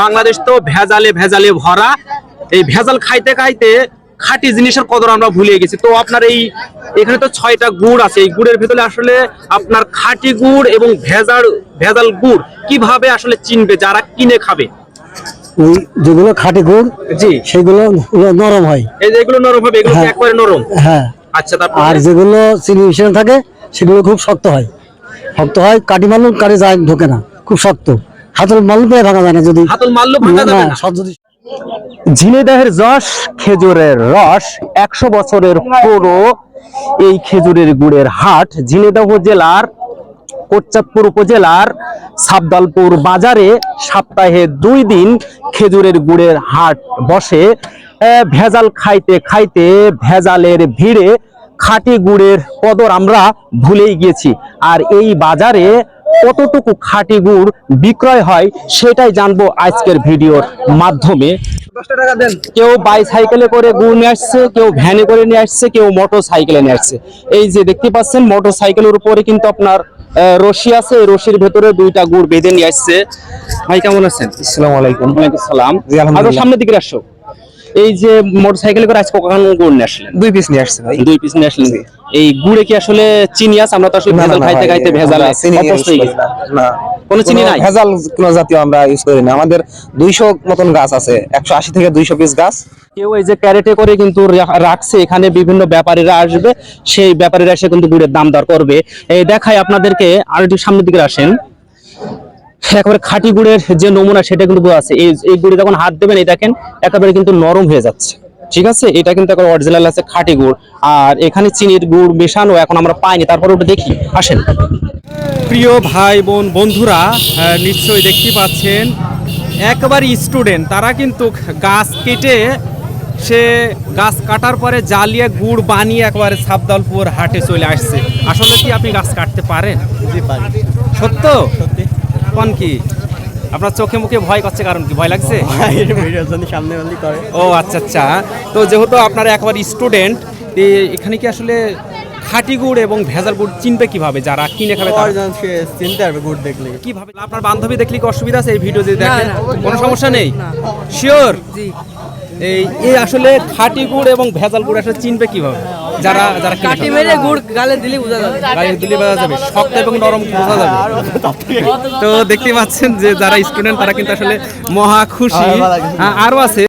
বাংলাদেশ তো ভেজালে ভেজালে ভরা। এই ভেজাল খাইতে খাইতে খাঁটি জিনিসের কদর আমরা ভুলে গেছি। তো আপনার এই এখানে তো ছয়টা গুড় আছে। এই গুড়ের ভেতরে আসলে আপনার খাঁটি গুড় এবং ভেজাল ভেজাল গুড় কীভাবে আসলে চিনবে যারা কিনে খাবে? যেগুলো খাঁটি গুড় জি। সেগুলো নরম হয়। এই যে এগুলো নরম হবে এগুলো হ্যাঁ। একবারে নরম? হ্যাঁ। আচ্ছা তারপর আর যেগুলো চিনি মিশানো থাকে সেগুলো খুব শক্ত হয়। শক্ত হয় কাটি মারলেও কাটে যায় ঢোকে না। খুব শক্ত। হাতল মারলে পেয়ে ভাঙা যায় না যদি হাতল মারলো ভাঙা যাবে না সব যদি ঝিনেদাহের যশ খেজুরের রস একশো বছরের পুরো এই খেজুরের গুড়ের হাট ঝিনেদাহ জেলার কোটচাঁদপুর উপজেলার সাবদালপুর বাজারে সপ্তাহে দুই দিন খেজুরের গুড়ের হাট বসে। ভেজাল খাইতে খাইতে ভেজালের ভিড়ে খাটি গুড়ের কদর আমরা ভুলেই গিয়েছি। আর এই বাজারে কতটুকু খাঁটি গুড় বিক্রয় হয় সেটাই জানব আজকের ভিডিওর মাধ্যমে। কেউ বাইসাইকেলে করে গুড় নিয়ে আসছে কেউ ভ্যানে করে নিয়ে আসছে কেউ মোটর সাইকেলে নিয়ে আসছে। এই যে দেখতে পাচ্ছেন মোটর সাইকেলের উপরে কিন্তু আপনার রশি আছে রশির ভেতরে দুইটা গুড় বেঁধে নিয়ে আসছে। ভাই কেমন আছেন? আসসালামু আলাইকুম। ওয়ালাইকুম সালাম আরও সামনের দিকে আসো। এই যে মোটর সাইকেলে করে আজকে কখন গুড় নিয়ে আসলেন? দুই পিস নিয়ে আসছে ভাই। দুই পিস নিয়ে আসলেন। এই গুড়ে কি আসলে চিনি আছে? আমরা তো আসলে ভেজাল খাইতে খাইতে ভেজাল গেছি। না। কোনো চিনি নাই? ভেজাল কোনো জাতীয় আমরা ইউজ করি না। আমাদের দুইশো মতন গাছ আছে একশো আশি থেকে দুইশো পিস গাছ। কেউ এই যে ক্যারেটে করে কিন্তু রাখছে এখানে বিভিন্ন ব্যাপারীরা আসবে সেই ব্যাপারীরা এসে কিন্তু গুড়ের দাম দর করবে। এই দেখাই আপনাদেরকে আর একটু সামনের দিকে আসেন। একেবারে খাঁটি গুড়ের যে নমুনা সেটা কিন্তু আছে। এই এই গুড়ে যখন হাত দেবেন এই দেখেন একেবারে কিন্তু নরম হয়ে যাচ্ছে। ঠিক আছে? এটা কিন্তু এখন অরিজিনাল আছে খাঁটি গুড়। আর এখানে চিনির গুড় মেশানো এখন আমরা পাইনি তারপর ওটা দেখি। আসেন। প্রিয় ভাই বোন বন্ধুরা আহ, নিশ্চয়ই দেখতে পাচ্ছেন একবার স্টুডেন্ট তারা কিন্তু গাছ কেটে সে গাছ কাটার পরে জ্বালিয়ে গুড় বানিয়ে একবারে সাবদালপুর হাটে চলে আসছে। আসলে কি আপনি গাছ কাটতে পারেন? জি পারি। সত্য। কোন কি? আপনার চোখে মুখে ভয় করছে কারণ কি? ভয় লাগছে? সামনে করে। ও আচ্ছা আচ্ছা। তো যেহেতু আপনারা একবার স্টুডেন্ট এখানে কি আসলে খাঁটি গুড় এবং ভেজাল গুড় চিনবে কীভাবে? যারা কিনে খাবে তারা? চিনতে পারবে গুড দেখলে? কীভাবে আপনার বান্ধবী দেখলে কি অসুবিধা আছে? এই ভিডিও যদি দেখেন কোনো সমস্যা নেই? শিওর এই এই আসলে খাঁটি গুড় এবং ভেজাল গুড় আসলে চিনবে কীভাবে? যারা যারা কাটি? মেরে গুড় গালে দিলে বোঝা যাবে। গায়ে দিলে বোঝা যাবে। শক্ত এবং নরম বোঝা যাবে। তো দেখতে পাচ্ছেন যে যারা স্টুডেন্ট তারা কিন্তু আসলে মহা খুশি। আ- আরও আছে।